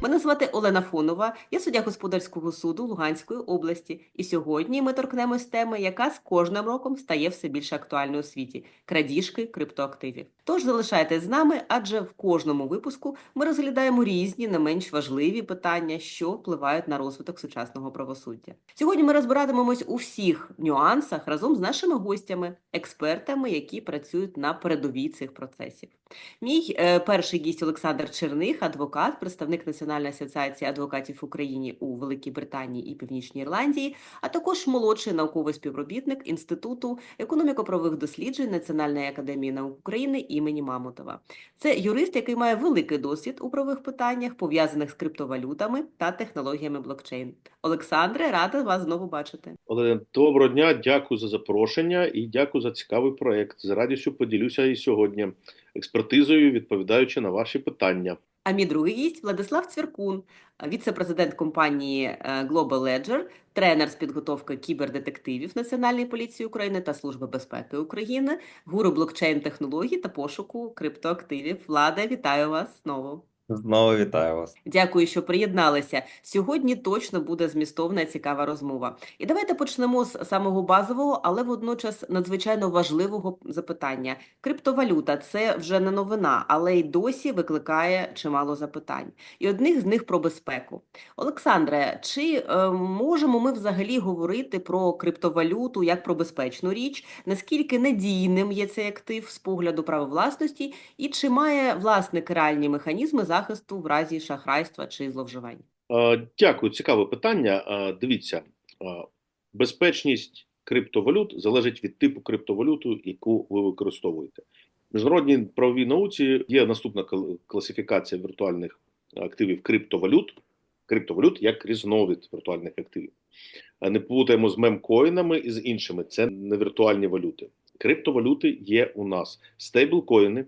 Мене звати Олена Фонова, я суддя господарського суду Луганської області. І сьогодні ми торкнемось теми, яка з кожним роком стає все більш актуальною у світі крадіжки криптоактивів. Тож залишайтесь з нами, адже в кожному випуску ми розглядаємо різні, не менш важливі питання, що впливають на розвиток сучасного правосуддя. Сьогодні ми розбиратимемось у всіх нюансах разом з нашими гостями, експертами, які працюють на передовій цих процесів. Мій е, перший гість Олександр Черних, адвокат, представник Національної асоціації адвокатів в Україні у Великій Британії і Північній Ірландії, а також молодший науковий співробітник Інституту економіко-правових досліджень Національної академії наук України імені Мамутова. Це юрист, який має великий досвід у правових питаннях, пов'язаних з криптовалютами та технологіями блокчейн. Олександре, рада вас знову бачити. Олена, доброго дня, дякую за запрошення і дякую за цікавий проект. З радістю поділюся і сьогодні експертизою, відповідаючи на ваші питання. А мій другий гість Владислав Цвіркун, віце-президент компанії е, Global Ledger, тренер з підготовки кібердетективів Національної поліції України та Служби безпеки України, гуру блокчейн технологій та пошуку криптоактивів. Влада, вітаю вас знову. Знову вітаю вас. Дякую, що приєдналися. Сьогодні точно буде змістовна цікава розмова. І давайте почнемо з самого базового, але водночас надзвичайно важливого запитання. Криптовалюта це вже не новина, але й досі викликає чимало запитань. І одних з них про безпеку. Олександре, чи е, можемо ми взагалі говорити про криптовалюту як про безпечну річ? Наскільки надійним є цей актив з погляду права власності, і чи має власник реальні механізми захисту в разі шахрайства чи зловживань? Е, Дякую, цікаве питання. Е, Дивіться, е, безпечність криптовалют залежить від типу криптовалюту, яку ви використовуєте. В міжнародній правовій науці є наступна класифікація віртуальних активів криптовалют. Криптовалют як різновид віртуальних активів. Не плутаємо з мемкоїнами і з іншими. Це не віртуальні валюти. Криптовалюти є у нас стейблкоїни,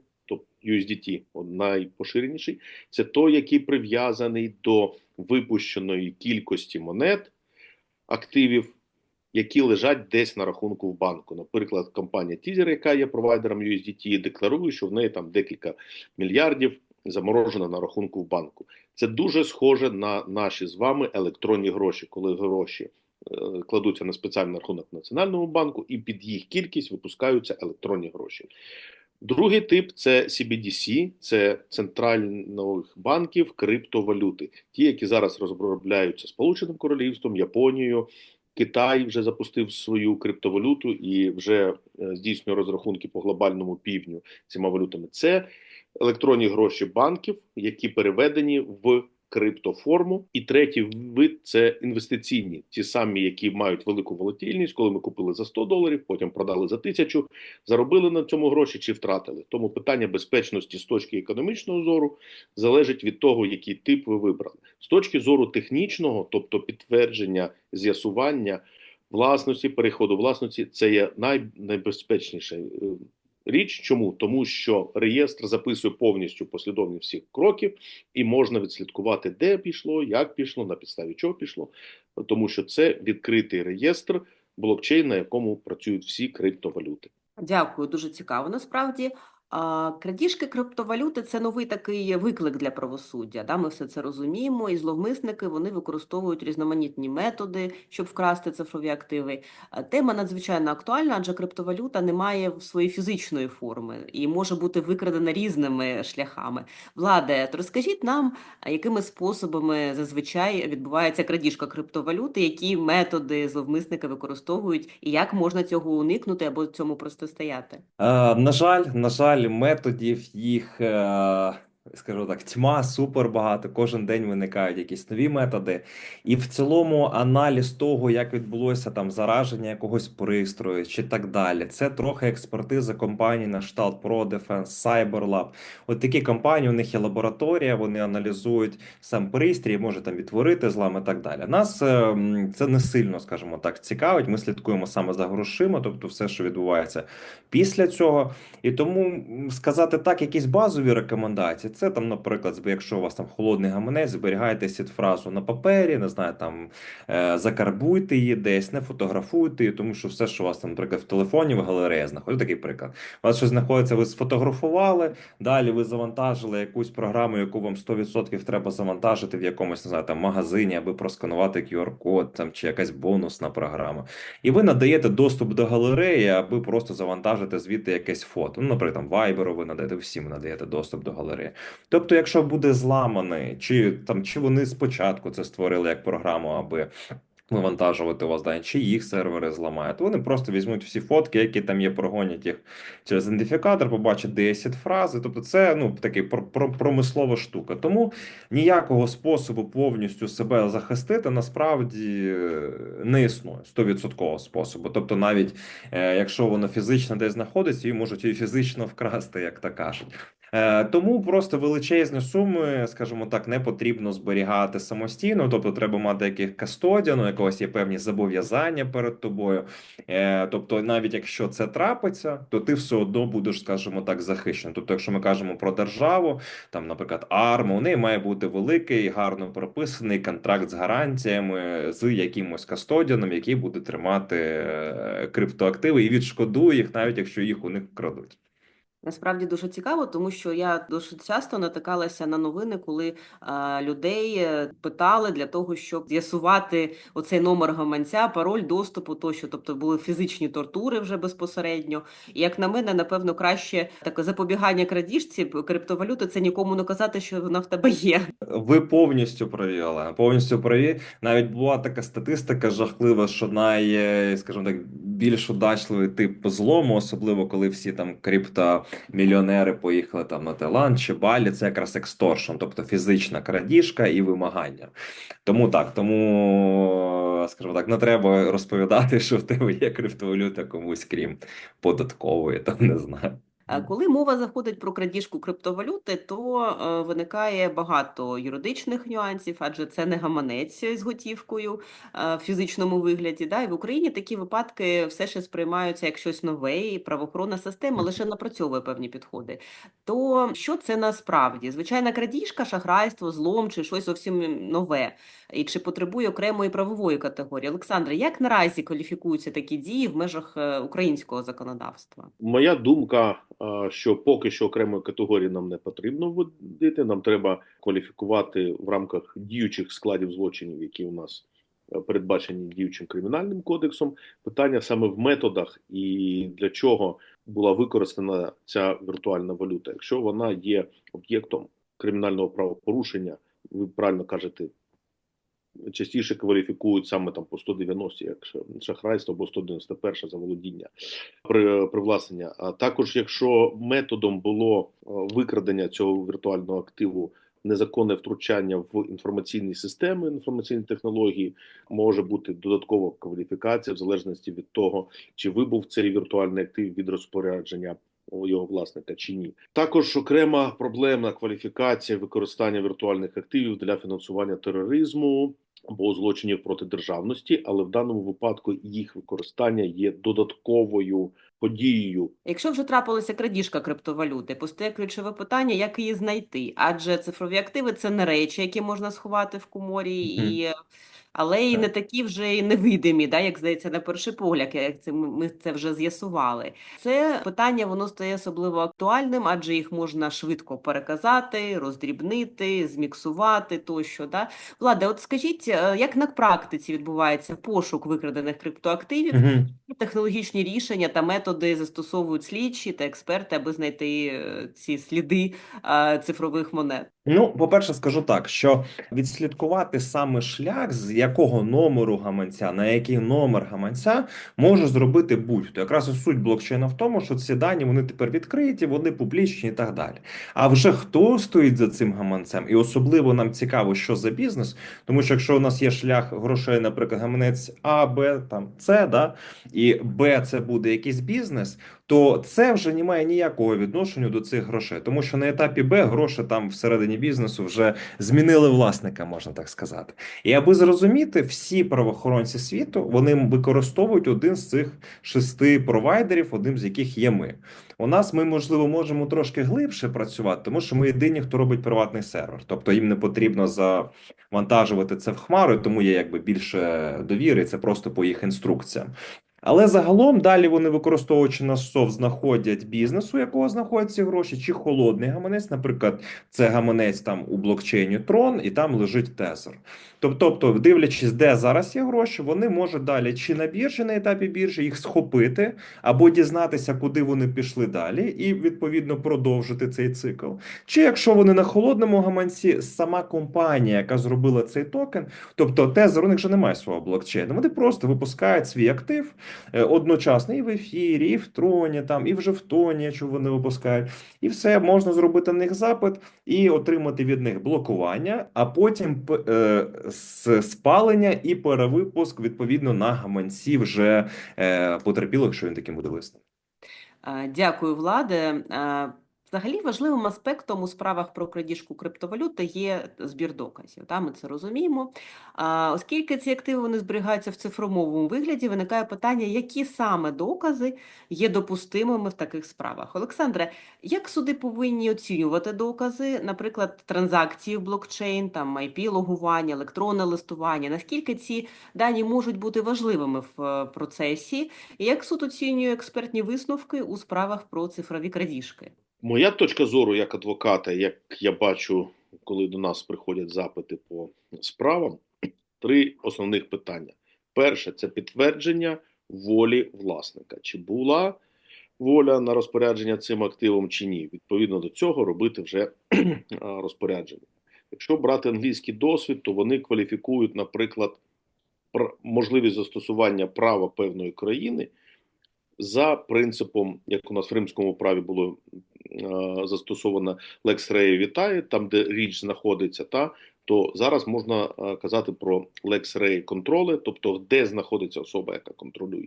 USDT, найпоширеніший. Це той, який прив'язаний до випущеної кількості монет, активів, які лежать десь на рахунку в банку. Наприклад, компанія Teaser, яка є провайдером USDT, декларує, що в неї там декілька мільярдів заморожено на рахунку в банку. Це дуже схоже на наші з вами електронні гроші, коли гроші е, кладуться на спеціальний рахунок в Національному банку, і під їх кількість випускаються електронні гроші. Другий тип це CBDC, це центральних банків криптовалюти, ті, які зараз розробляються Сполученим Королівством, Японією. Китай вже запустив свою криптовалюту і вже е, здійснює розрахунки по глобальному півдню цими валютами. Це електронні гроші банків, які переведені в криптоформу. І третій вид це інвестиційні, ті самі, які мають велику волатильність, коли ми купили за 100 доларів, потім продали за тисячу, заробили на цьому гроші чи втратили. Тому питання безпечності з точки економічного зору залежить від того, який тип ви вибрали. З точки зору технічного, тобто підтвердження, з'ясування власності, переходу власності, це є най, найбезпечніша е, річ. Чому? Тому що реєстр записує повністю послідовність всіх кроків, і можна відслідкувати, де пішло, як пішло, на підставі чого пішло, тому що це відкритий реєстр блокчейн, на якому працюють всі криптовалюти. Дякую, дуже цікаво. Насправді, крадіжки криптовалюти це новий такий виклик для правосуддя. Да? Ми все це розуміємо, і зловмисники вони використовують різноманітні методи, щоб вкрасти цифрові активи. Тема надзвичайно актуальна, адже криптовалюта не має своєї фізичної форми і може бути викрадена різними шляхами. Владе, то розкажіть нам, якими способами зазвичай відбувається крадіжка криптовалюти, які методи зловмисники використовують, і як можна цього уникнути або цьому протистояти? Е, на жаль, на жаль, методів їх е, скажу так, тьма супер багато. Кожен день виникають якісь нові методи. І в цілому аналіз того, як відбулося там зараження якогось пристрою чи так далі. Це трохи експертиза компаній на кшталт ProDefense, CyberLab. От такі компанії, у них є лабораторія, вони аналізують сам пристрій, може там відтворити злам і так далі. Нас е, це не сильно, скажімо так, цікавить. Ми слідкуємо саме за грошима, тобто все, що відбувається після цього. І тому сказати так, якісь базові рекомендації. Це там, наприклад, якщо у вас там холодний гаманець, зберігайте сід-фразу на папері, не знаю, там е, закарбуйте її десь, не фотографуйте її, тому що все, що у вас там, наприклад, в телефоні, в галереї знаходиться такий приклад. У вас щось знаходиться, ви сфотографували, далі ви завантажили якусь програму, яку вам 100% треба завантажити в якомусь, не знаю, там магазині, аби просканувати QR-код там чи якась бонусна програма. І ви надаєте доступ до галереї, аби просто завантажити звідти якесь фото. Ну, наприклад, там Viber ви надаєте, всім надаєте доступ до галереї. Тобто, якщо буде зламаний, чи там чи вони спочатку це створили як програму, аби вивантажувати у вас дані, чи їх сервери зламають, вони просто візьмуть всі фотки, які там є, прогонять їх через ідентифікатор, побачать 10 фрази. Тобто, це ну такий про, про, промислова штука. Тому ніякого способу повністю себе захистити насправді е, не існує 100% способу. Тобто, навіть е, якщо воно фізично десь знаходиться, її можуть і фізично вкрасти, як то кажуть. Е, Тому просто величезні суми, скажімо так, не потрібно зберігати самостійно. Тобто, треба мати яких кастодіану, якогось є певні зобов'язання перед тобою. Е, Тобто, навіть якщо це трапиться, то ти все одно будеш, скажімо так, захищений. Тобто, якщо ми кажемо про державу, там, наприклад, АРМА, у неї має бути великий, гарно прописаний контракт з гарантіями з якимось кастодіаном, який буде тримати е, криптоактиви і відшкодує їх, навіть якщо їх у них вкрадуть. Насправді дуже цікаво, тому що я досить часто натикалася на новини, коли а, людей е, питали для того, щоб з'ясувати оцей номер гаманця, пароль доступу тощо, тобто були фізичні тортури вже безпосередньо. І як на мене, напевно, краще таке запобігання крадіжці криптовалюти це нікому не казати, що вона в тебе є. Ви повністю праві, Олена, повністю праві. Навіть була така статистика жахлива, що най, е, скажімо так, більш удачливий тип злому, особливо коли всі там криптомільйонери поїхали там на Таїланд чи Балі, це якраз ексторшн, тобто фізична крадіжка і вимагання. Тому так, тому, скажімо так, не треба розповідати, що в тебе є криптовалюта комусь, крім податкової, там не знаю. А Коли мова заходить про крадіжку криптовалюти, то е, виникає багато юридичних нюансів, адже це не гаманець з готівкою е, в фізичному вигляді. Да? І в Україні такі випадки все ще сприймаються як щось нове, і правоохоронна система лише напрацьовує певні підходи. То що це насправді? Звичайна крадіжка, шахрайство, злом чи щось зовсім нове? І чи потребує окремої правової категорії? Олександре, як наразі кваліфікуються такі дії в межах е, українського законодавства? Моя думка, е, що поки що окремої категорії нам не потрібно вводити. Нам треба кваліфікувати в рамках діючих складів злочинів, які у нас е, передбачені діючим кримінальним кодексом. Питання саме в методах і для чого була використана ця віртуальна валюта. Якщо вона є об'єктом кримінального правопорушення, ви правильно кажете. Частіше кваліфікують саме там по 190, як шахрайство або 191 заволодіння при привласнення. А також, якщо методом було е, викрадення цього віртуального активу, незаконне втручання в інформаційні системи, інформаційні технології, може бути додаткова кваліфікація в залежності від того, чи вибув цей віртуальний актив від розпорядження його власника чи ні. Також окрема проблемна кваліфікація використання віртуальних активів для фінансування тероризму або злочинів проти державності, але в даному випадку їх використання є додатковою подією Якщо вже трапилася крадіжка криптовалюти, постає ключове питання, як її знайти. Адже цифрові активи це не речі, які можна сховати в коморі, Мгм. і... але і не такі вже і невидимі, да, як здається, на перший погляд, як це ми це вже з'ясували. Це питання воно стає особливо актуальним, адже їх можна швидко переказати, роздрібнити, зміксувати тощо. Да? Владе, от скажіть, е, як на практиці відбувається пошук викрадених криптоактивів? Технологічні рішення та методи застосовують слідчі та експерти, аби знайти е, ці сліди е, цифрових монет. Ну, по-перше, скажу так, що відслідкувати саме шлях, з якого номеру гаманця, на який номер гаманця може зробити будь-хто. Якраз і суть блокчейна в тому, що ці дані вони тепер відкриті, вони публічні і так далі. А вже хто стоїть за цим гаманцем, і особливо нам цікаво, що за бізнес, тому що якщо у нас є шлях грошей, наприклад, гаманець А, Б, там С, да, і Б це буде якийсь бізнес, то це вже не має ніякого відношення до цих грошей, тому що на етапі Б гроші там всередині бізнесу вже змінили власника, можна так сказати. І аби зрозуміти, всі правоохоронці світу вони використовують один з цих шести провайдерів, одним з яких є ми. У нас ми можливо можемо трошки глибше працювати, тому що ми єдині, хто робить приватний сервер, тобто їм не потрібно завантажувати це в хмару, тому є якби більше довіри. Це просто по їх інструкціям. Але загалом далі вони, використовуючи наш софт, знаходять бізнес, у якого знаходяться гроші, чи холодний гаманець, наприклад, це гаманець там у блокчейні Tron, і там лежить тезер. Тобто, дивлячись, де зараз є гроші, вони можуть далі чи на біржі на етапі біржі їх схопити, або дізнатися, куди вони пішли далі, і відповідно продовжити цей цикл. Чи якщо вони на холодному гаманці, сама компанія, яка зробила цей токен, тобто тезер, у них же немає свого блокчейну, вони просто випускають свій актив е, одночасно і в ефірі, і в троні, там, і вже в тоні, якщо вони випускають, і все можна зробити на них запит і отримати від них блокування, а потім е, с- спалення і перевипуск відповідно на гаманці вже е, потерпілих, якщо він таким буде визнаний. Дякую, Владе. Взагалі важливим аспектом у справах про крадіжку криптовалюти є збір доказів. Та, ми це розуміємо. А, Оскільки ці активи вони зберігаються в цифровому вигляді, виникає питання, які саме докази є допустимими в таких справах. Олександре, як суди повинні оцінювати докази, наприклад, транзакції в блокчейн, там IP-логування, електронне листування? Наскільки ці дані можуть бути важливими в е, процесі? І як суд оцінює експертні висновки у справах про цифрові крадіжки? Моя точка зору як адвоката, як я бачу, коли до нас приходять запити по справам, три основних питання. Перше це підтвердження волі власника. Чи була воля на розпорядження цим активом чи ні? Відповідно до цього робити вже розпорядження. Якщо брати англійський досвід, то вони кваліфікують, наприклад, пр- можливість застосування права певної країни за принципом, як у нас в римському праві було е, застосовано Lex Rea Vitae, там де річ знаходиться, та то зараз можна е, казати про Lex Rea контроле, тобто де знаходиться особа, яка контролює,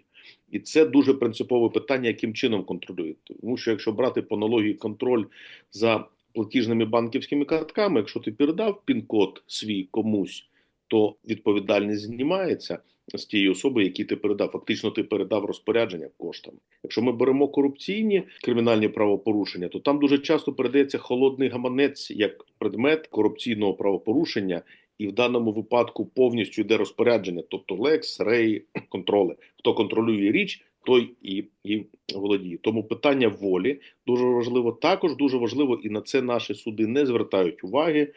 і це дуже принципове питання, яким чином контролює. Тому що якщо брати по аналогії контроль за платіжними банківськими картками, якщо ти передав пін-код свій комусь, то відповідальність знімається з тієї особи, які ти передав. Фактично, ти передав розпорядження коштами. Якщо ми беремо корупційні кримінальні правопорушення, то там дуже часто передається холодний гаманець як предмет корупційного правопорушення, і в даному випадку повністю йде розпорядження, тобто лекс, рей, контроли. Хто контролює річ, той і, і володіє. Тому питання волі дуже важливо. Також дуже важливо, і на це наші суди не звертають уваги.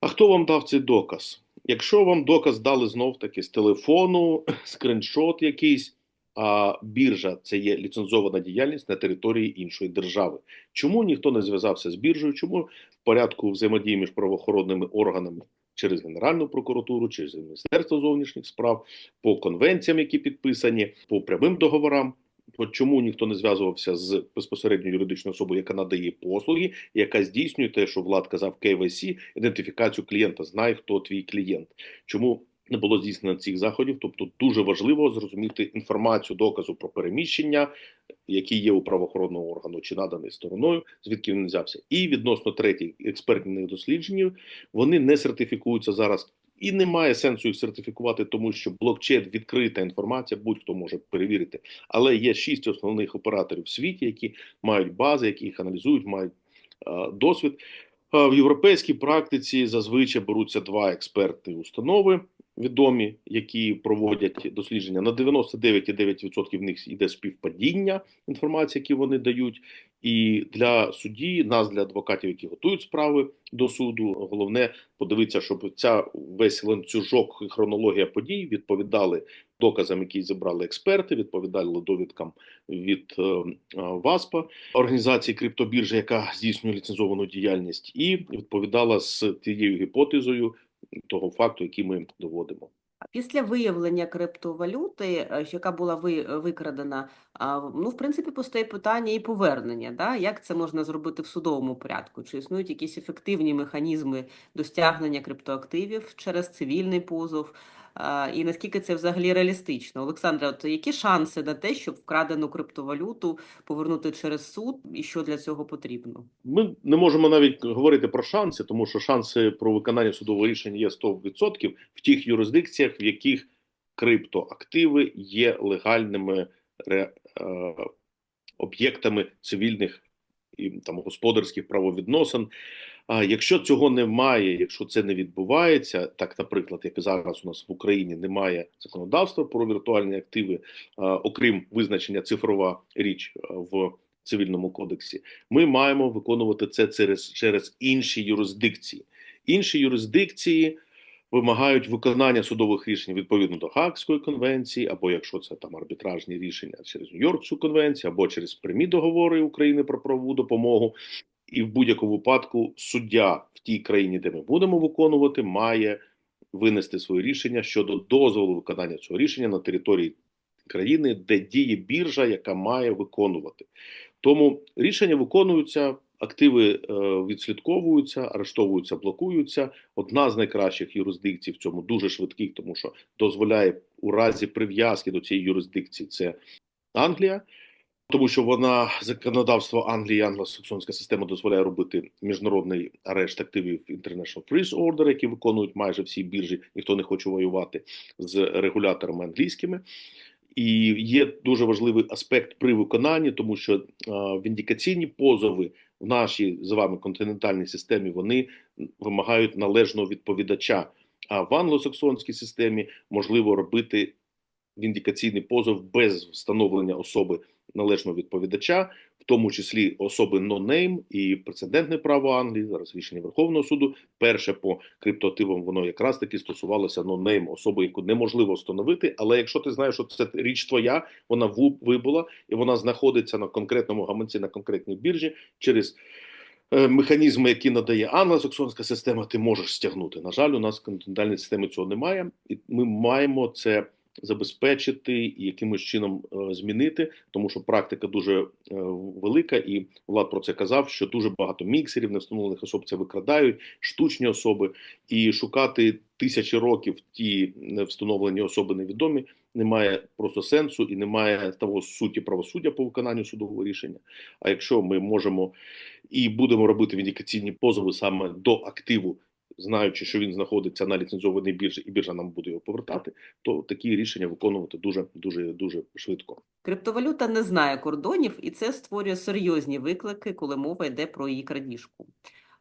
А хто вам дав цей доказ? Якщо вам доказ дали знов таки з телефону, скриншот якийсь, а біржа це є ліцензована діяльність на території іншої держави. Чому ніхто не зв'язався з біржею? Чому в порядку взаємодії між правоохоронними органами через Генеральну прокуратуру, через Міністерство зовнішніх справ, по конвенціям, які підписані, по прямим договорам? Чому ніхто не зв'язувався з безпосередньо юридичною особою, яка надає послуги, яка здійснює те, що Влад казав KYC, ідентифікацію клієнта, знає, хто твій клієнт. Чому не було здійснено цих заходів? Тобто дуже важливо зрозуміти інформацію доказу про переміщення, який є у правоохоронного органу чи наданий стороною, звідки він взявся. І відносно третіх експертних досліджень вони не сертифікуються зараз. І немає сенсу їх сертифікувати, тому що блокчейн відкрита інформація, будь-хто може перевірити. Але є шість основних операторів в світі, які мають бази, які їх аналізують, мають е, досвід. Е, в європейській практиці зазвичай беруться два експертні установи відомі, які проводять дослідження. На 99,9% в них йде співпадіння інформації, які вони дають. І для судді, нас, для адвокатів, які готують справи до суду, головне подивитися, щоб ця весь ланцюжок і хронологія подій відповідали доказам, які зібрали експерти, відповідали довідкам від е, е, ВАСПа, організації криптобіржі, яка здійснює ліцензовану діяльність, і відповідала з тією гіпотезою того факту, який ми доводимо. Після виявлення криптовалюти, е, яка була викрадена, ну, в принципі, постає питання і повернення. Да? Як це можна зробити в судовому порядку? Чи існують якісь ефективні механізми до стягнення криптоактивів через цивільний позов? І наскільки це взагалі реалістично? Олександре, от які шанси на те, щоб вкрадену криптовалюту повернути через суд, і що для цього потрібно? Ми не можемо навіть говорити про шанси, тому що шанси про виконання судового рішення є 100% в тих юрисдикціях, в яких криптоактиви є легальними ре, е, об'єктами цивільних і там господарських правовідносин. А якщо цього немає, якщо це не відбувається, так, наприклад, як зараз у нас в Україні немає законодавства про віртуальні активи, а, окрім визначення цифрова річ в цивільному кодексі, ми маємо виконувати це через, через інші юрисдикції. Інші юрисдикції вимагають виконання судових рішень відповідно до Гаагської конвенції, або якщо це там арбітражні рішення через Нью-Йоркську конвенцію, або через прямі договори України про правову допомогу. І в будь-якому випадку суддя в тій країні, де ми будемо виконувати, має винести своє рішення щодо дозволу виконання цього рішення на території країни, де діє біржа, яка має виконувати. Тому рішення виконуються, активи е, відслідковуються, арештовуються, блокуються. Одна з найкращих юрисдикцій в цьому дуже швидких, тому що дозволяє у разі прив'язки до цієї юрисдикції це Англія. Тому що вона законодавство Англії, англосаксонська система дозволяє робити міжнародний арешт активів International Freeze Order, які виконують майже всі біржі. Ніхто не хоче воювати з регуляторами англійськими. І є дуже важливий аспект при виконанні, тому що е, віндикаційні позови в нашій з вами континентальній системі вони вимагають належного відповідача. А в англосаксонській системі можливо робити віндикаційний позов без встановлення особи належного відповідача, в тому числі особи non-name і прецедентне право Англії, зараз рішення Верховного суду. Перше по криптоактивам воно якраз таки стосувалося non-name особи, яку неможливо встановити. Але якщо ти знаєш, що це річ твоя, вона вибула і вона знаходиться на конкретному гаманці на конкретній біржі через. е, Механізми, які надає англосаксонська система, ти можеш стягнути. На жаль, у нас в континентальній системі цього немає, і ми маємо це забезпечити і якимось чином е, змінити, тому що практика дуже е, велика, і Влад про це казав, що дуже багато міксерів невстановлених особ це викрадають, штучні особи, і шукати тисячі років ті невстановлені особи невідомі немає просто сенсу і немає того суті правосуддя по виконанню судового рішення. А якщо ми можемо і будемо робити віндикаційні позови саме до активу. Знаючи, що він знаходиться на ліцензованій біржі, і біржа нам буде його повертати, то такі рішення виконувати дуже дуже дуже швидко. Криптовалюта не знає кордонів, і це створює серйозні виклики, коли мова йде про її крадіжку.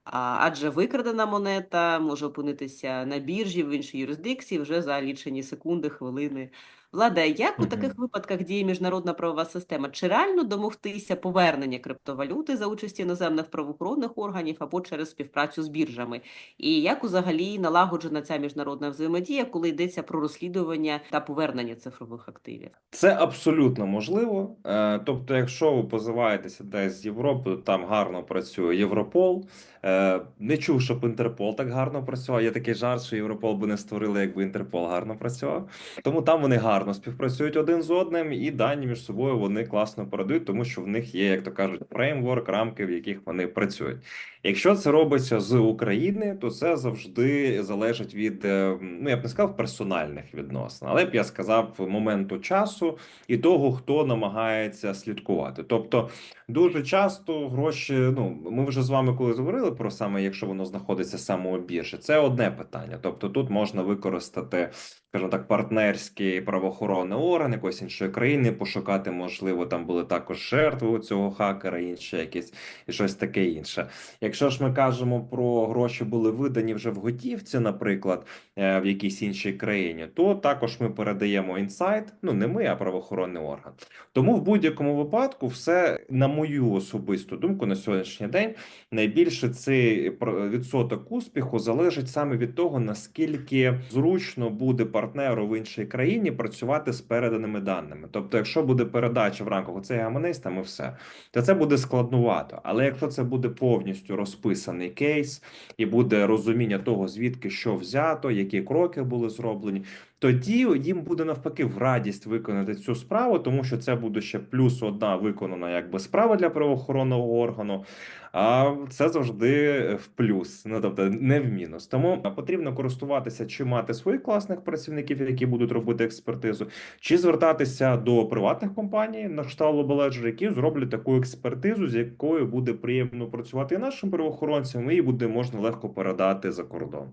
Адже викрадена монета може опинитися на біржі в іншій юрисдикції вже за лічені секунди, хвилини. Влада, як у таких випадках діє міжнародна правова система? Чи реально домогтися повернення криптовалюти за участі іноземних правоохоронних органів або через співпрацю з біржами? І як взагалі налагоджена ця міжнародна взаємодія, коли йдеться про розслідування та повернення цифрових активів? Це абсолютно можливо. Е, Тобто, якщо ви позиваєтеся десь з Європи, то там гарно працює Європол. Е, Не чув, щоб Інтерпол так гарно працював. Є такий жарт, що Європол би не створили, якби Інтерпол гарно працював. Тому там вони гарно співпрацюють один з одним, і дані між собою вони класно передають, тому що в них є, як то кажуть, фреймворк, рамки, в яких вони працюють. Якщо це робиться з України, то це завжди залежить від, е, ну я б не сказав персональних відносин, але б я сказав моменту часу і того, хто намагається слідкувати. Тобто, дуже часто гроші. Ну ми вже з вами коли говорили про саме, якщо воно знаходиться саме біржі, це одне питання. Тобто, тут можна використати, скажімо так, партнерський правоохоронний орган якоїсь іншої країни, пошукати, можливо, там були також жертви у цього хакера, інші якісь і щось таке інше. Якщо ж ми кажемо про гроші були видані вже в готівці, наприклад, е, в якійсь іншій країні, то також ми передаємо інсайт. Ну не ми, а правоохоронний орган. Тому в будь-якому випадку, все на мою особисту думку на сьогоднішній день найбільше цей відсоток успіху залежить саме від того, наскільки зручно буде партнеру в іншій країні працювати. з переданими даними. Тобто, якщо буде передача в рамках оцей гаманець, там все, то це буде складнувато. Але якщо це буде повністю розписаний кейс і буде розуміння того, звідки що взято, які кроки були зроблені, тоді їм буде навпаки в радість виконати цю справу, тому що це буде ще плюс одна виконана якби справа для правоохоронного органу. А це завжди в плюс, ну тобто не в мінус. Тому потрібно користуватися чи мати своїх класних працівників, які будуть робити експертизу, чи звертатися до приватних компаній на кшталт Ledger, які зроблять таку експертизу, з якою буде приємно працювати і нашим правоохоронцям, і буде можна легко передати за кордон.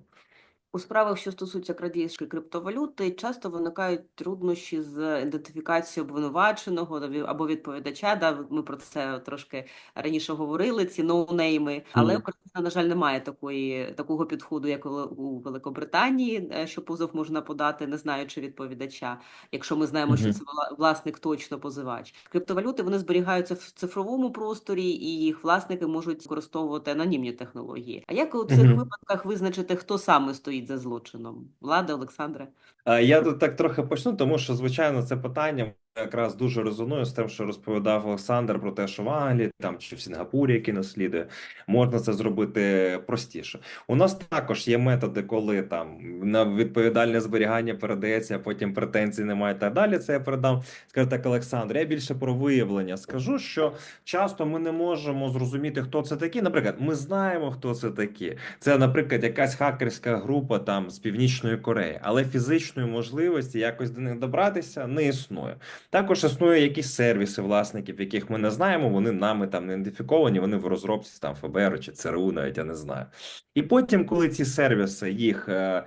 У справах, що стосуються крадіжки криптовалюти, часто виникають труднощі з ідентифікацією обвинуваченого або відповідача. Да, ми про це трошки раніше говорили. Ці ноунейми, але Україна, на жаль, не має такої такого підходу, як у Великобританії, е, що позов можна подати, не знаючи відповідача. Якщо ми знаємо, що це вла- власник точно позивач. Криптовалюти вони зберігаються в цифровому просторі, і їх власники можуть використовувати анонімні технології. А як у цих випадках визначити, хто саме стоїть за злочином? Влада, Олександре? Я тут так трохи почну, тому що звичайно це питання якраз дуже резонує з тим, що розповідав Олександр про те, що в Англії там чи в Сінгапурі, який наслідує, можна це зробити простіше. У нас також є методи, коли там на відповідальне зберігання передається, а потім претензій немає і так далі. Це я передам. Скажу так, Олександр. Я більше про виявлення скажу, що часто ми не можемо зрозуміти, хто це такі. Наприклад, ми знаємо, хто це такі. Це, наприклад, якась хакерська група там з Північної Кореї, але фізичної можливості якось до них добратися не існує. Також існує якісь сервіси власників, яких ми не знаємо. Вони нами там не ідентифіковані. Вони в розробці там ФБР чи ЦРУ, навіть я не знаю. І потім, коли ці сервіси їх е,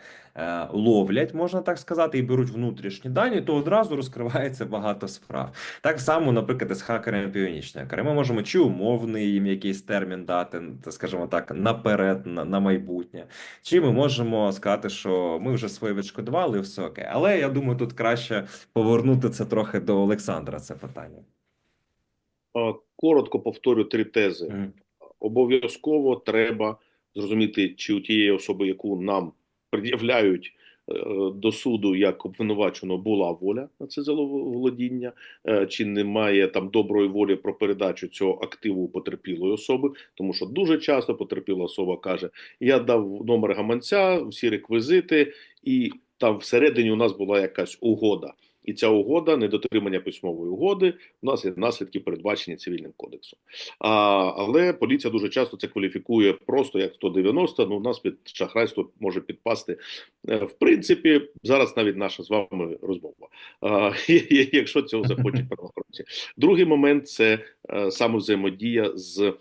ловлять, можна так сказати, і беруть внутрішні дані, то одразу розкривається багато справ. Так само, наприклад, із хакерами Північної Кореї. Ми можемо чи умовний їм якийсь термін дати, скажімо так, наперед, на, на майбутнє. Чи ми можемо сказати, що ми вже своє відшкодували, і все окей. Але я думаю, тут краще повернути це трохи до Олександра. Це питання. Коротко повторю три тези. Мгм. Обов'язково треба зрозуміти, чи у тієї особи, яку нам пред'являють е, до суду як обвинувачено, була воля на це володіння, е, чи немає там доброї волі про передачу цього активу потерпілої особи, тому що дуже часто потерпіла особа каже: Я дав номер гаманця, всі реквізити, і там всередині у нас була якась угода. І ця угода, недотримання письмової угоди, у нас є наслідки, передбачені цивільним кодексом. А, але поліція дуже часто це кваліфікує просто як 190, Ну, у нас під шахрайство може підпасти. Е, В принципі, зараз навіть наша з вами розмова, а, якщо цього захочуть правоохоронці. Другий момент це е, саме взаємодія з.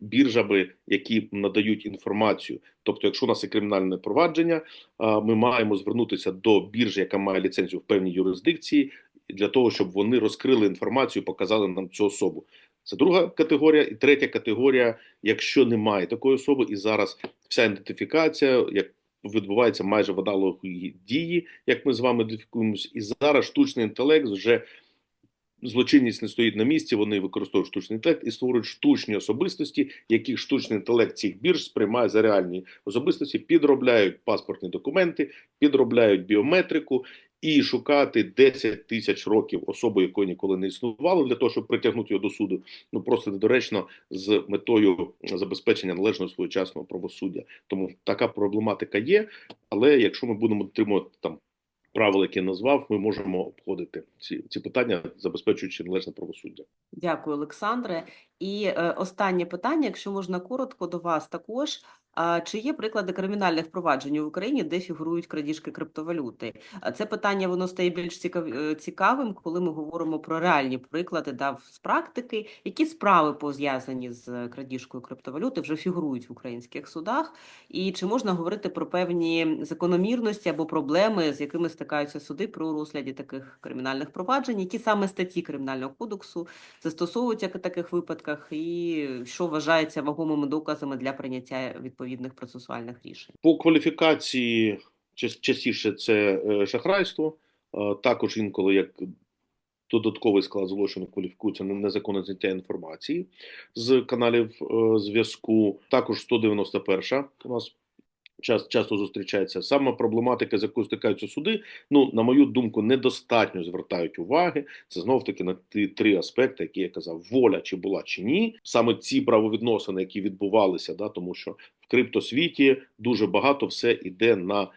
Біржами, які надають інформацію, тобто, якщо у нас є кримінальне провадження, ми маємо звернутися до біржі, яка має ліцензію в певній юрисдикції, для того, щоб вони розкрили інформацію, показали нам цю особу. Це друга категорія, і третя категорія, якщо немає такої особи, і зараз вся ідентифікація, як відбувається майже в аналоговій дії, як ми з вами ідентифікуємось, і зараз штучний інтелект вже. Злочинність не стоїть на місці, вони використовують штучний інтелект і створюють штучні особистості, яких штучний інтелект цих бірж сприймає за реальні особистості, підробляють паспортні документи, підробляють біометрику і шукати 10 тисяч років особи, якої ніколи не існувало, для того, щоб притягнути його до суду. Ну просто недоречно з метою забезпечення належного своєчасного правосуддя. Тому така проблематика є. Але якщо ми будемо дотримувати там правил, які я назвав, ми можемо обходити ці, ці питання, забезпечуючи належне правосуддя. Дякую, Олександре. І е, останнє питання, якщо можна коротко до вас також. Чи є приклади кримінальних проваджень в Україні, де фігурують крадіжки криптовалюти? Це питання воно стає більш е, цікавим, коли ми говоримо про реальні приклади да, з практики, які справи пов'язані з крадіжкою криптовалюти вже фігурують в українських судах, і чи можна говорити про певні закономірності або проблеми, з якими стикаються суди при розгляді таких кримінальних проваджень, які саме статті кримінального кодексу застосовуються в таких випадках, і що вважається вагомими доказами для прийняття відповідних процесуальних рішень? По кваліфікації ча- частіше це е, шахрайство, також інколи як додатковий склад злочину кваліфікується на незаконне зняття інформації з каналів е, зв'язку. Також 191 у нас час, часто зустрічається. Саме проблематика, з якою стикаються суди, ну, на мою думку, недостатньо звертають уваги. Це знов таки на ті три аспекти, які я казав: воля чи була чи ні. Саме ці правовідносини, які відбувалися, да, тому що в криптосвіті дуже багато все йде на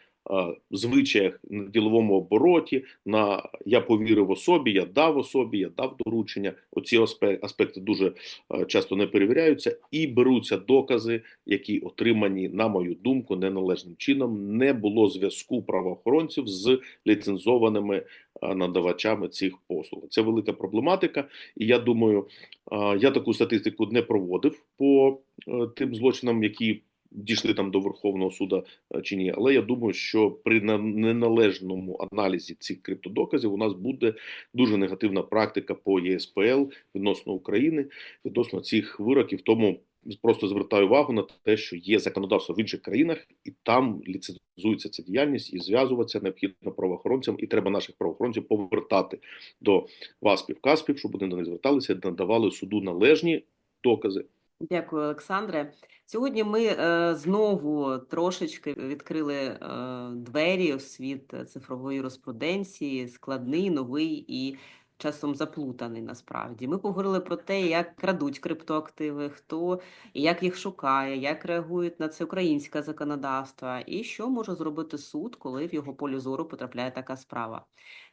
звичаях на діловому обороті. На я повірив особі, я дав особі, я дав доручення. Оці аспекти дуже часто не перевіряються і беруться докази, які отримані, на мою думку, неналежним чином. Не було зв'язку правоохоронців з ліцензованими надавачами цих послуг. Це велика проблематика, і я думаю, я таку статистику не проводив по е, тим злочинам, які дійшли там до Верховного суду е, чи ні. Але я думаю, що при на- неналежному аналізі цих криптодоказів у нас буде дуже негативна практика по ЄСПЛ відносно України, відносно цих вироків. Тому просто звертаю увагу на те, що є законодавство в інших країнах, і там ліцензується ця діяльність і зв'язуватися необхідно правоохоронцям, і треба наших правоохоронців повертати до ВАСПів, КАСПів, щоб вони до них зверталися, надавали суду належні докази. Дякую, Олександре. Сьогодні ми е, знову трошечки відкрили е, двері у світ цифрової юриспруденції, складний, новий і часом заплутаний насправді. Ми поговорили про те, як крадуть криптоактиви, хто і як їх шукає, як реагують на це українське законодавство, і що може зробити суд, коли в його полі зору потрапляє така справа.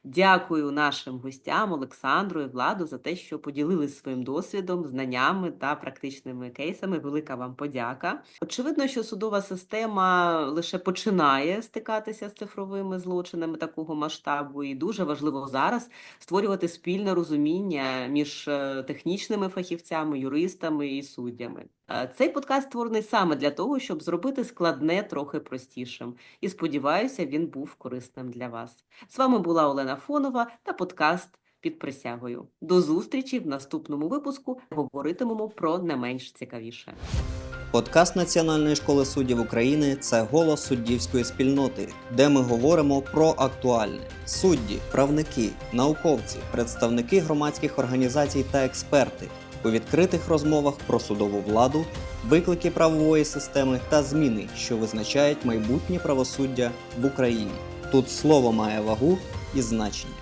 Дякую нашим гостям Олександру і Владу за те, що поділились своїм досвідом, знаннями та практичними кейсами. Велика вам подяка. Очевидно, що судова система лише починає стикатися з цифровими злочинами такого масштабу, і дуже важливо зараз створювати спільне розуміння між е, технічними фахівцями, юристами і суддями. Е, Цей подкаст створений саме для того, щоб зробити складне трохи простішим. І сподіваюся, він був корисним для вас. З вами була Олена Фонова та подкаст під присягою. До зустрічі в наступному випуску. Говоритимемо про не менш цікавіше. Подкаст Національної школи суддів України це голос суддівської спільноти, де ми говоримо про актуальне. Судді, правники, науковці, представники громадських організацій та експерти у відкритих розмовах про судову владу, виклики правової системи та зміни, що визначають майбутнє правосуддя в Україні. Тут слово має вагу і значення.